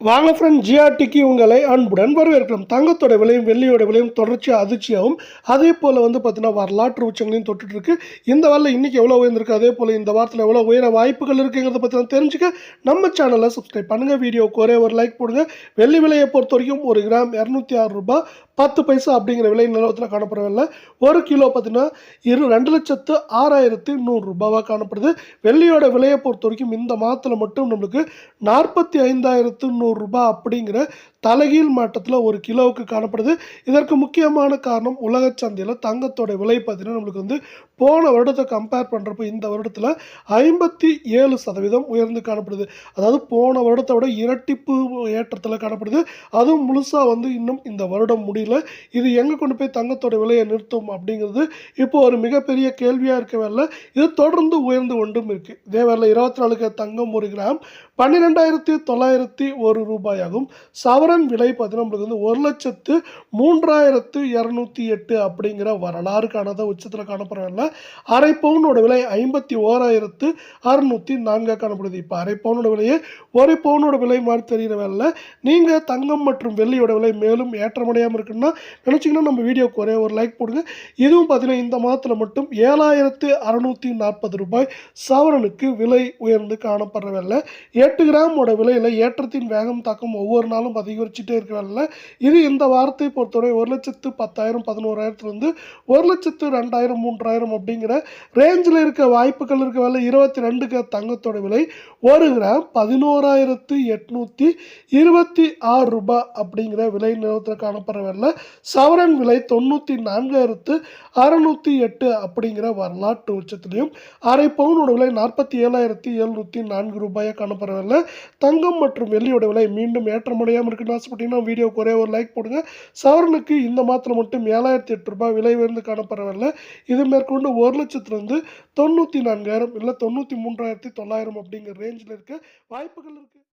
வாங்க ஃப்ரெண்ட் ஜிஆர்டிக்கு உங்களை அன்புடன் வரவேற்கலாம் தங்கத்தோட விலையும் வெள்ளியோட விலையும் தொடர்ச்சியாக அதிர்ச்சியாகவும் அதே போல் வந்து பார்த்தீங்கன்னா வரலாற்று உச்சங்களையும் தொட்டுட்ருக்கு இந்த வாரில் இன்னைக்கு எவ்வளோ உயர்ந்திருக்கு? அதே போல் இந்த வாரத்தில் எவ்வளோ உயர வாய்ப்புகள் இருக்குங்கிறத பற்றி நான் தெரிஞ்சுக்க நம்ம சேனலை சப்ஸ்கிரைப் பண்ணுங்க. வீடியோ ஒரே ஒரு லைக் போடுங்க. வெள்ளி விலையை பொறுத்த வரைக்கும் ஒரு கிராம் இரநூத்தி ஆறு ரூபாய். பத்து பைசா அப்படிங்கிற விலை நிலவரத்தில் காணப்படவில்லை. ஒரு கிலோ பார்த்தீங்கன்னா இரு ரெண்டு லட்சத்து ஆறாயிரத்து நூறு ரூபாவாக காணப்படுது. வெள்ளியோட விலையை பொறுத்த வரைக்கும் இந்த மாதத்தில் மட்டும் நம்மளுக்கு நாற்பத்தி ஐந்தாயிரத்து நூறு நூறுரூபா அப்படிங்கிற தலைகீழ் மாட்டத்தில் ஒரு கிலோவுக்கு காணப்படுது. இதற்கு முக்கியமான காரணம் உலக சந்தையில் தங்கத்தோட விலை பார்த்தீங்கன்னா நம்மளுக்கு வந்து போன வருடத்தை கம்பேர் பண்ணுறப்போ இந்த வருடத்தில் ஐம்பத்தி ஏழு சதவீதம் உயர்ந்து காணப்படுது. அதாவது போன வருடத்தை விட இரட்டிப்பு ஏற்றத்தில் காணப்படுது. அதுவும் முழுசாக வந்து இன்னும் இந்த வருடம் முடியல. இது எங்கே கொண்டு போய் தங்கத்தோட விலையை நிறுத்தும் அப்படிங்கிறது இப்போ ஒரு மிகப்பெரிய கேள்வியாக இருக்க வேலை இது தொடர்ந்து உயர்ந்து கொண்டும் இருக்குது இதே வேலை இருபத்தி நாலுக்கு தங்கம் ஒரு கிராம் பன்னிரெண்டாயிரத்தி தொள்ளாயிரத்தி ஒரு ரூபாயாகும். சவரன் விலை பார்த்தீங்கன்னா நம்மளுக்கு வந்து ஒரு லட்சத்து மூன்றாயிரத்து இரநூத்தி எட்டு அப்படிங்கிற வரலாறு காணாத உச்சத்தில் காணப்படுறதில்ல அரை பவுனோட விலை ஐம்பத்தி ஓராயிரத்து அறுநூற்றி நான்காக காணப்படுது. இப்போ அரை பவுனோட விலையே ஒரு பவுனோட விலை மாதிரி தெரிகிற வேலை நீங்கள் தங்கம் மற்றும் வெள்ளியோட விலை மேலும் ஏற்றமடையாமல் இருக்குன்னா நினச்சிங்கன்னா நம்ம வீடியோக்கு ஒரே ஒரு லைக் போடுங்க. இதுவும் பார்த்தீங்கன்னா இந்த மாதத்தில் மட்டும் ஏழாயிரத்து அறநூற்றி நாற்பது ரூபாய் சவரனுக்கு விலை உயர்ந்து காணப்படுற வேலை எட்டு கிராமோட விலையில் ஏற்றத்தின் வேகம் தாக்கம் ஒவ்வொரு நாளும் அதிகரிச்சுட்டே இருக்கிறனால. இது இந்த வாரத்தை பொறுத்தவரை ஒரு லட்சத்து பத்தாயிரம் பதினோராயிரத்துலேருந்து ஒரு லட்சத்து ரெண்டாயிரம் மூன்றாயிரம் அப்படிங்கிற ரேஞ்சில் இருக்க வாய்ப்புகள் இருக்க. வேலை இருபத்தி ரெண்டுக்கு தங்கத்தோட விலை ஒரு கிராம் பதினோராயிரத்து எட்நூற்றி இருபத்தி ஆறு ரூபாய் அப்படிங்கிற விலை நிலவரத்தில் காணப்படுற வேலை சவரன் விலை தொண்ணூற்றி நான்காயிரத்து அறநூற்றி எட்டு அப்படிங்கிற வரலாற்று உச்சத்திலையும் அரை பவுனோட விலை நாற்பத்தி ஏழாயிரத்தி எழுநூற்றி நான்கு ரூபாயாக வேலை தங்கம் மற்றும் வெள்ளியோட விலை மீண்டும் ஏற்றமடையாமல் இருக்குன்னு ஆசைப்பட்டீங்கன்னா வீடியோக்கு ஒரே ஒரு லைக் போடுங்க. சவரனுக்கு இந்த மாத்திரை மட்டும் ஏழாயிரத்தி எட்டு ரூபாய் விலை உயர்ந்து காணப்படவில்லை. இது மேற்கொண்டு ஒரு லட்சத்துலேருந்து தொண்ணூற்றி நான்காயிரம் இல்லை தொண்ணூற்றி மூன்றாயிரத்தி தொள்ளாயிரம் அப்படிங்கிற ரேஞ்சில் இருக்க. வாய்ப்புகள் இருக்குது